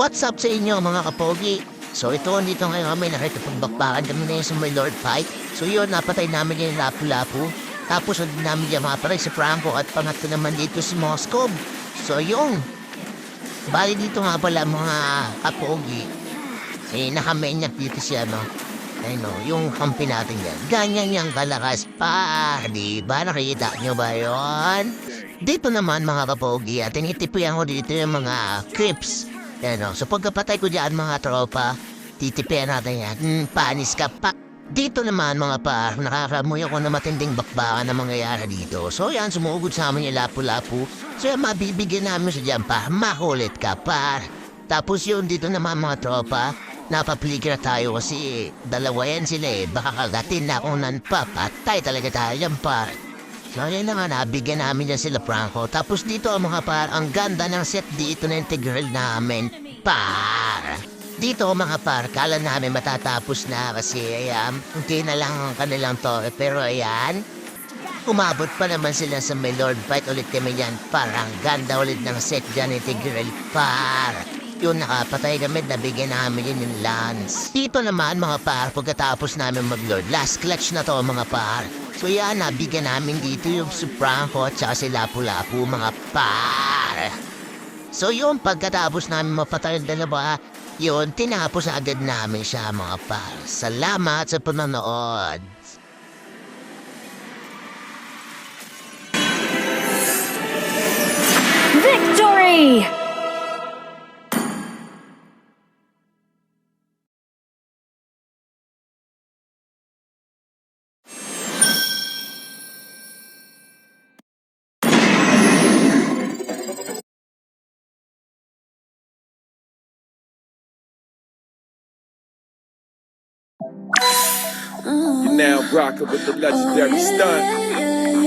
What's up sa inyo mga kapogi? So ito, dito ngayon kami nakikipagbaklakan kami na sa my Lord Fight. So yun, napatay namin yung lapu-lapu. Tapos hindi namin yung mapatay si Franco at pangatlo naman dito si Moscow. So yun. Bali dito nga pala mga kapogi. Eh, nakamenyak dito siya, no? Ay no, yung kampi natin yan. Ganyan yung kalakas pa. Di ba nakita nyo ba yon? Dito naman mga kapogi at tinitipian ko dito yung mga crips. Yan o, so pagkapatay ko dyan mga tropa, titipian natin yan. Hmm, panis ka pa. Dito naman mga par, nakakamoy ako na matinding bakbakan na mangyayari dito. So yan, sumugod sa amin yung lapu-lapu. So yan, mabibigyan namin sa dyan pa, makulit ka par. Tapos yun, dito naman mga tropa, napaplikir tayo kasi dalawa yan sila eh. Baka kagatin na kung nan papatay talaga tayo yan par. Yan na nga, nabigyan namin yan sila Franco. Tapos dito mga par, ang ganda ng set dito na integral namin. Par! Dito mga par, kala namin matatapos na kasi ayan, hindi na lang ang kanilang tore. Pero ayan, umabot pa naman sila sa may Lord Fight ulit kami yan. Parang ganda ulit ng set dyan integral par. Yun, nakapatay kami, nabigyan namin yun yung lance. Dito naman mga par, pagkatapos namin mag-lord, last clutch na to mga par. So yan, nabigyan namin dito yung si Franco at si Lapu-Lapu mga par. So yun, pagkatapos namin mapatay ang dalawa, yun, tinapos agad namin siya mga par. Salamat sa panonood. Victory! You now rocking with the legendary stunt.